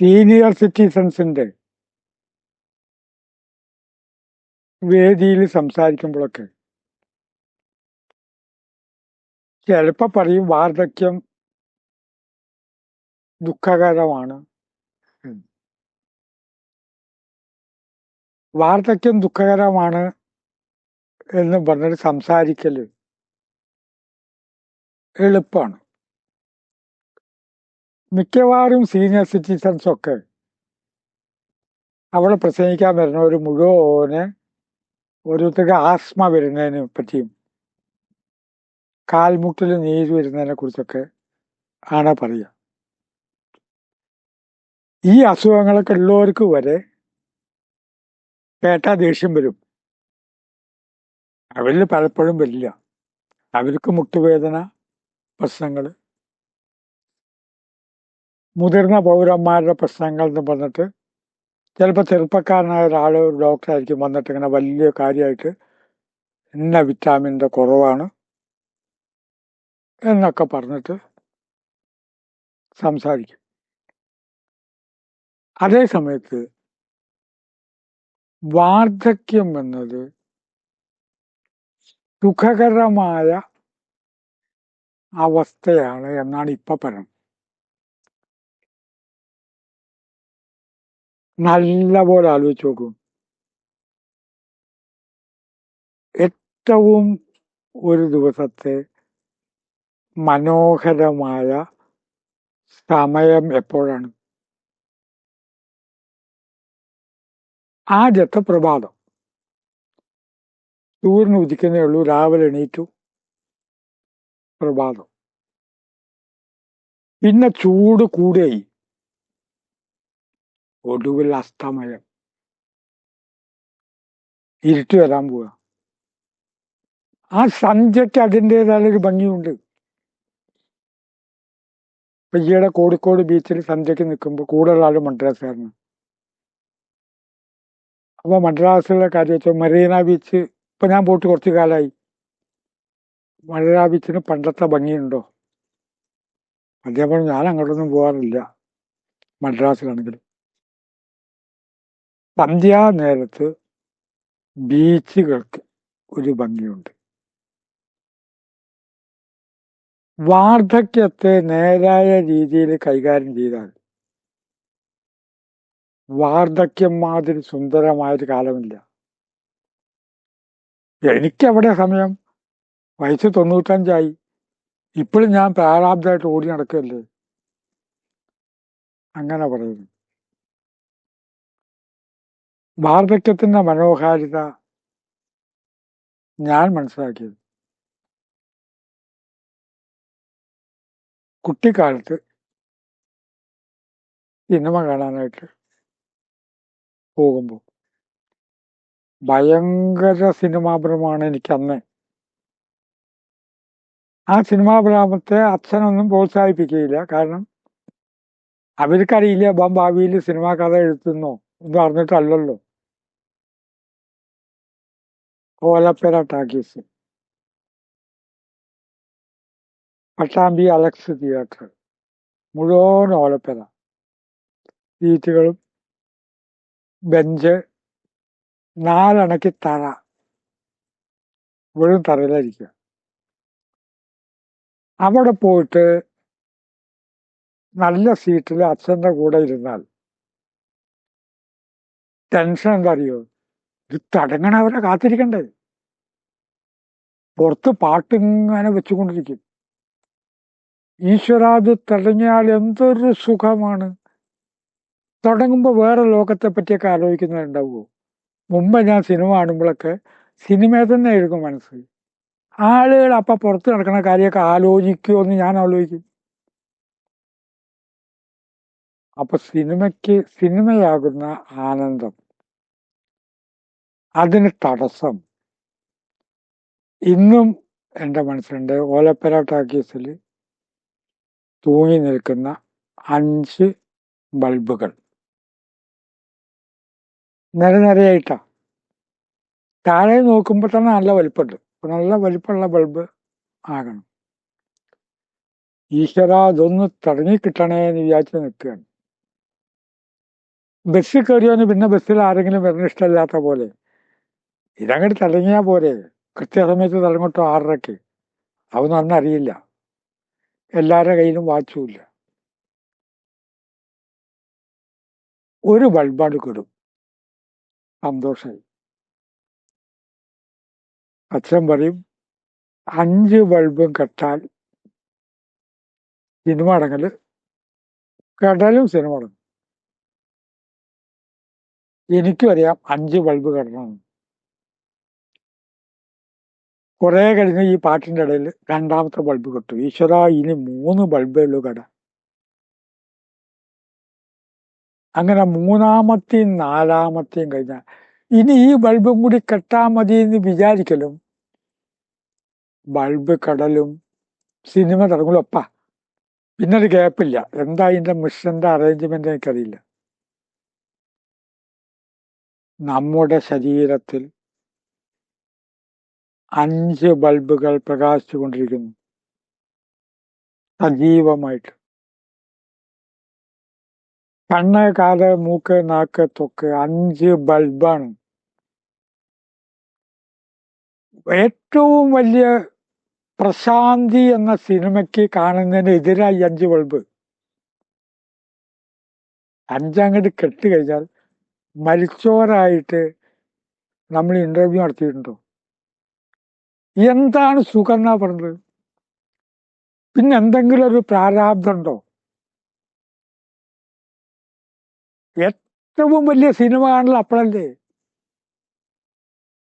Senior സിറ്റിസൺസിന്റെ വേദിയിൽ സംസാരിക്കുമ്പോഴൊക്കെ ചിലപ്പോ പറയും വാർദ്ധക്യം ദുഃഖകരമാണ് വാർദ്ധക്യം ദുഃഖകരമാണ് എന്ന് പറഞ്ഞിട്ട് സംസാരിക്കൽ എളുപ്പമാണ് മിക്കവാറും സീനിയർ സിറ്റിസൺസ് ഒക്കെ അവിടെ പ്രസംഗിക്കാൻ വരുന്നവർ മുഴുവൻ ഓരോരുത്തർക്ക് ആസ്മ വരുന്നതിനെ പറ്റിയും കാൽമുട്ടിൽ നീര് വരുന്നതിനെ കുറിച്ചൊക്കെ ആണ് പറയുക. ഈ അസുഖങ്ങളൊക്കെ ഉള്ളവർക്ക് വരെ കേട്ടാ ദേഷ്യം വരും. അവരിൽ പലപ്പോഴും വരില്ല. അവർക്ക് മുട്ടുവേദന പ്രശ്നങ്ങൾ മുതിർന്ന പൗരന്മാരുടെ പ്രശ്നങ്ങൾ എന്ന് പറഞ്ഞിട്ട് ചിലപ്പോൾ ചെറുപ്പക്കാരനായ ഒരാൾ ഒരു ഡോക്ടറായിരിക്കും വന്നിട്ട് ഇങ്ങനെ വലിയ കാര്യമായിട്ട് ഇന്ന വിറ്റാമിന്റെ കുറവാണ് എന്നൊക്കെ പറഞ്ഞിട്ട് സംസാരിക്കും. അതേ സമയത്ത് വാർദ്ധക്യം എന്നത് സുഖകരമായ അവസ്ഥയാണ് എന്നാണ് ഇപ്പം പറയുന്നത്. നല്ല ആലോചിച്ച് നോക്കും. ഏറ്റവും ഒരു ദിവസത്തെ മനോഹരമായ സമയം എപ്പോഴാണ്? ആദ്യത്തെ പ്രഭാതം സൂര്യൻ ഉദിക്കുന്നേ ഉള്ളൂ രാവിലെ എണീറ്റു. പ്രഭാതം. പിന്നെ ചൂട് കൂടെയായി. ഒടുവിൽ അസ്തമയം. ഇരുട്ട് വരാൻ പോവുക ആ സന്ധ്യയ്ക്ക് അതിന്റെതായൊരു ഭംഗിയുണ്ട്. ഇപ്പൊ ഈയിടെ കോഴിക്കോട് ബീച്ചിൽ സന്ധ്യയ്ക്ക് നിൽക്കുമ്പോൾ കൂടുതൽ ആൾ മദ്രാസുകാരന്. അപ്പൊ മദ്രാസിലെ കാര്യം വെച്ചാൽ മറീന ബീച്ച് ഇപ്പൊ ഞാൻ പോയിട്ട് കുറച്ചു കാലമായി മറീന ബീച്ചിന് പണ്ടത്തെ ഭംഗിയുണ്ടോ? അദ്ദേഹം ഞാൻ അങ്ങോട്ടൊന്നും പോകാറില്ല മദ്രാസിലാണെങ്കിൽ സന്ധ്യാ നേരത്ത് ബീച്ചുകൾക്ക് ഒരു ഭംഗിയുണ്ട്. വാർദ്ധക്യത്തെ നേരായ രീതിയിൽ കൈകാര്യം ചെയ്താൽ വാർദ്ധക്യം മാതിരി സുന്ദരമായൊരു കാലമില്ല. എനിക്കവിടെ സമയം വയസ്സ് തൊണ്ണൂറ്റഞ്ചായി. ഇപ്പോഴും ഞാൻ പ്രാരാബ്ദമായിട്ട് ഓടി നടക്കല്ലേ അങ്ങനെ പറയുന്നു. വാർദ്ധക്യത്തിന്റെ മനോഹാരിത ഞാൻ മനസ്സിലാക്കിയത്. കുട്ടിക്കാലത്ത് സിനിമ കാണാനായിട്ട് പോകുമ്പോൾ ഭയങ്കര സിനിമാഭ്രമാണ് എനിക്കന്ന് ആ സിനിമാഭ്രാമത്തെ അച്ഛനൊന്നും പ്രോത്സാഹിപ്പിക്കുകയില്ല. കാരണം അവർക്കറിയില്ല ഇപ്പം ഭാവിയിൽ സിനിമാ കഥ എഴുതുന്നോ? ഒന്നും അറിഞ്ഞിട്ടല്ലല്ലോ ഓലപ്പേര ടാക്കീസ് പട്ടാമ്പി അലക്സ് തിയേറ്റർ മുഴുവൻ ഓലപ്പേര സീറ്റുകളും ബെഞ്ച് നാലണക്ക് തറ വെറും തറയിലായിരിക്കുക അവിടെ പോയിട്ട് നല്ല സീറ്റിൽ അച്ഛന്റെ കൂടെ ഇരുന്നാൽ ടെൻഷൻ എന്താ അറിയോ? ഇത് തടങ്ങണവരെ കാത്തിരിക്കണ്ടേ? പുറത്ത് പാട്ടിങ്ങനെ വെച്ചുകൊണ്ടിരിക്കും. ഈശ്വരാത് തടഞ്ഞാൽ എന്തൊരു സുഖമാണ്. തുടങ്ങുമ്പോൾ വേറെ ലോകത്തെ പറ്റിയൊക്കെ ആലോചിക്കുന്നുണ്ടാവുമോ മുമ്പ് ഞാൻ സിനിമ കാണുമ്പോഴൊക്കെ സിനിമയെ തന്നെ എഴുതും മനസ്സ്. ആളുകൾ അപ്പം പുറത്ത് നടക്കുന്ന കാര്യമൊക്കെ ആലോചിക്കുമോ എന്ന് ഞാൻ ആലോചിക്കും. അപ്പൊ സിനിമയ്ക്ക് സിനിമയാകുന്ന ആനന്ദം. അതിന് തടസ്സം. ഇന്നും എന്റെ മനസ്സിലുണ്ട് ഓലപ്പര ടാക്കീസിൽ തൂങ്ങി നിൽക്കുന്ന അഞ്ച് ബൾബുകൾ. നിരനിരയായിട്ടാ താഴെ നോക്കുമ്പോൾ തന്നെ നല്ല വലിപ്പമുണ്ട് നല്ല വലിപ്പമുള്ള ബൾബ് ആകണം. ഈശ്വര അതൊന്ന് തടങ്ങി കിട്ടണേ എന്ന് വിചാരിച്ച് നിൽക്കുകയാണ്. ബസ്സിൽ കയറിയവന് പിന്നെ ബസ്സിൽ ആരെങ്കിലും വരുന്ന ഇഷ്ടമില്ലാത്ത പോലെ. ഇതങ്ങോട്ട് തിളങ്ങിയാ പോരെ. കൃത്യസമയത്ത് തിളങ്ങോട്ടോ ആറരയ്ക്ക് അതൊന്നും അന്നറിയില്ല എല്ലാവരുടെ കയ്യിലും വാച്ചുമില്ല. ഒരു ബൾബാണ് കിടും. സന്തോഷമായി അച്ഛൻ പറയും അഞ്ച് ബൾബും കെട്ടാൽ സിനിമ അടങ്ങൽ കടലും സിനിമ അടങ്ങും. എനിക്കും അറിയാം അഞ്ച് ബൾബ് കെട്ടണമെന്ന് കുറെ കഴിഞ്ഞ് ഈ പാട്ടിന്റെ ഇടയിൽ രണ്ടാമത്തെ ബൾബ് കിട്ടും. ഈശ്വര ഇനി മൂന്ന് ബൾബേ ഉള്ളൂ കട. അങ്ങനെ മൂന്നാമത്തെയും നാലാമത്തെയും കഴിഞ്ഞ ഇനി ഈ ബൾബും കൂടി കെട്ടാ മതി എന്ന് വിചാരിക്കലും ബൾബ് കടലും സിനിമ തുടങ്ങലും ഒപ്പ. പിന്നെ ഒരു ഗ്യാപ്പില്ല. എന്താ ഇതിന്റെ മിഷന്റെ അറേഞ്ച്മെന്റ് എനിക്കറിയില്ല. നമ്മുടെ ശരീരത്തിൽ അഞ്ച് ബൾബുകൾ പ്രകാശിച്ചുകൊണ്ടിരിക്കുന്നു. സജീവമായിട്ട്. കണ്ണ് കാൽ മൂക്ക് നാക്ക് തൊക്ക് അഞ്ച് ബൾബാണ്. ഏറ്റവും വലിയ പ്രശാന്തി എന്ന സിനിമയ്ക്ക് കാണുന്നതിന് എതിരായി അഞ്ച് ബൾബ്. അഞ്ചങ്ങോട്ട് കെട്ട് കഴിഞ്ഞാൽ മരിച്ചോരായിട്ട് നമ്മൾ ഇന്റർവ്യൂ നടത്തിയിട്ടുണ്ടോ? എന്താണ് സുഖം പറഞ്ഞത്? പിന്നെ എന്തെങ്കിലും ഒരു പ്രാരാബ്ദമുണ്ടോ? ഏറ്റവും വലിയ സിനിമ കാണൽ അപ്പോഴല്ലേ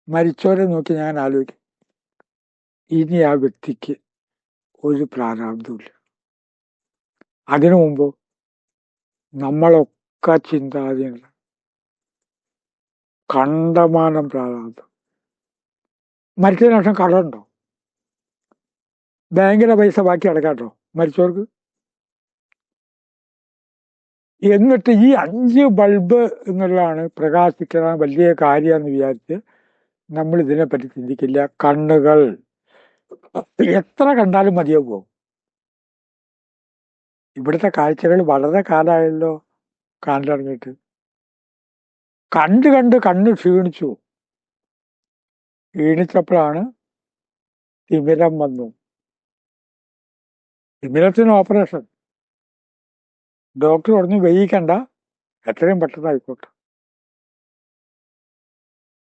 മരിച്ചവരെ നോക്കി ഞാൻ ആലോചിക്കും. ഇനി ആ വ്യക്തിക്ക് ഒരു പ്രാരാബ്ദമില്ല അതിനു മുമ്പ് നമ്മളൊക്കെ ചിന്താധീന കണ്ടമാനം പ്രാരാബ്ദം. മരിച്ചതിന് ശേഷം കടമുണ്ടോ ബാങ്കിലെ പൈസ ബാക്കി അടക്കാട്ടോ മരിച്ചവർക്ക്? എന്നിട്ട് ഈ അഞ്ച് ബൾബ് എന്നുള്ളതാണ് പ്രകാശിക്കുന്ന വലിയ കാര്യമെന്ന് വിചാരിച്ച് നമ്മൾ ഇതിനെപ്പറ്റി ചിന്തിക്കില്ല. കണ്ണുകൾ. എത്ര കണ്ടാലും മതിയാവുമോ ഇവിടുത്തെ കാഴ്ചകൾ വളരെ കാലമായല്ലോ. കാണലിറങ്ങിയിട്ട് കണ്ട് കണ്ട് കണ്ണ് ക്ഷീണിച്ചു. ക്ഷീണിച്ചപ്പോഴാണ് തിമിരം വന്നു. തിമിരത്തിന് ഓപ്പറേഷൻ. ഡോക്ടർ പറഞ്ഞു വെയ്യിക്കണ്ട എത്രയും പെട്ടെന്ന് ആയിക്കോട്ടെ.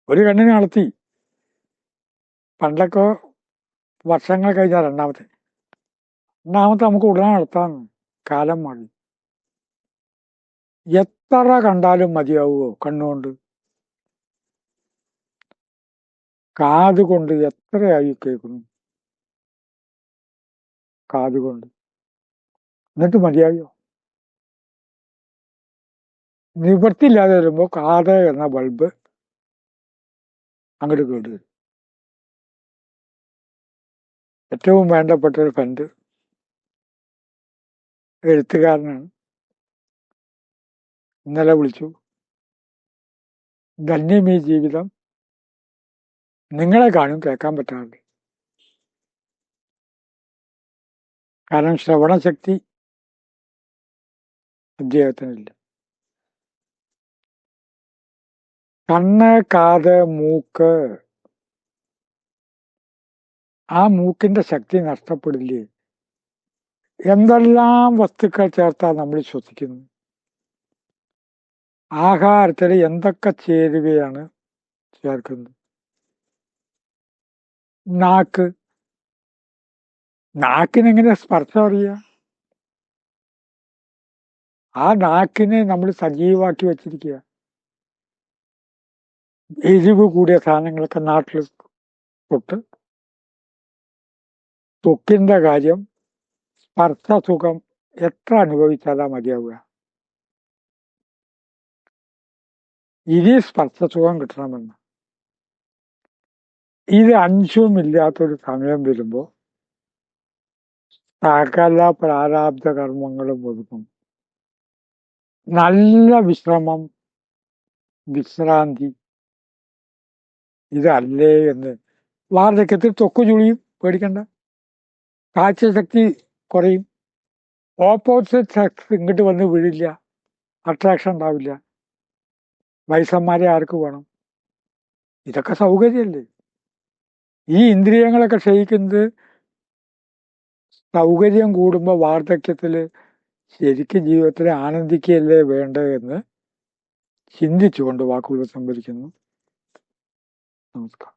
ഒരു കണ്ണിനെ അളത്തി പണ്ടൊക്കെ വർഷങ്ങൾ കഴിഞ്ഞാൽ രണ്ടാമത്തെ. രണ്ടാമത്തെ നമുക്ക് ഉടനെ നടത്താൻ കാലം മാറി. എത്ര കണ്ടാലും മതിയാവുമോ കണ്ണുകൊണ്ട്? കാത് കൊണ്ട് എത്രയായി കേൾക്കുന്നു? കാതുകൊണ്ട് എന്നിട്ട് മതിയായോ? നിവൃത്തിയില്ലാതെ വരുമ്പോൾ കാത് എന്ന ബൾബ് അങ്ങോട്ട് കേട്ട് വരും. ഏറ്റവും വേണ്ടപ്പെട്ട ഒരു ഫ്രണ്ട് എഴുത്തുകാരനാണ്. ഇന്നലെ വിളിച്ചു. ധന്യമീ ജീവിതം നിങ്ങളെ കാണും കേൾക്കാൻ പറ്റാറുണ്ട് കാരണം ശ്രവണശക്തി അദ്ദേഹത്തിനില്ല കണ്ണ് കാത് മൂക്ക് ആ മൂക്കിന്റെ ശക്തി നഷ്ടപ്പെടില്ലേ? എന്തെല്ലാം വസ്തുക്കൾ ചേർത്താ നമ്മൾ ശ്വസിക്കുന്നു? ആഹാരത്തിൽ എന്തൊക്കെ ചേരുകയാണ് ചേർക്കുന്നത്? നാക്ക്. നാക്കിനെങ്ങനെ സ്പർശം അറിയാം? ആ നാക്കിനെ നമ്മൾ സജീവമാക്കി വെച്ചിരിക്കുക. എരിവ് കൂടിയ സാധനങ്ങളൊക്കെ നാട്ടിൽ തൊട്ട് തൊക്കിന്റെ കാര്യം സ്പർശസുഖം എത്ര അനുഭവിച്ചാലാ മതിയാവുക? ഇനി സ്പർശസുഖം കിട്ടണമെന്ന്. ഇത് അഞ്ചും ഇല്ലാത്തൊരു സമയം വരുമ്പോ സകല പ്രാരാബ്ധ കർമ്മങ്ങളും ഒതുക്കും. നല്ല വിശ്രമം വിശ്രാന്തി. ഇതല്ലേ എന്ന്. വാർദ്ധക്യത്തിൽ തൊക്കു ചുളിയും പേടിക്കണ്ട. കാഴ്ചശക്തി കുറയും. ഓപ്പോസിറ്റ് സെക്സ് ഇങ്ങോട്ട് വന്ന് വീഴില്ല. അട്രാക്ഷൻ ഉണ്ടാവില്ല. വയസ്സന്മാരെ ആർക്ക് വേണം? ഇതൊക്കെ സൗകര്യമല്ലേ? ഈ ഇന്ദ്രിയങ്ങളൊക്കെ ക്ഷയിക്കുന്നത് സൗകര്യം കൂടുമ്പോൾ വാർദ്ധക്യത്തിൽ ശരിക്കും ജീവിതത്തിൽ ആനന്ദിക്കുകയല്ലേ വേണ്ടതെന്ന് ചിന്തിച്ചുകൊണ്ട് വാക്കുകൾ സംഭരിക്കുന്നു. നമസ്കാരം.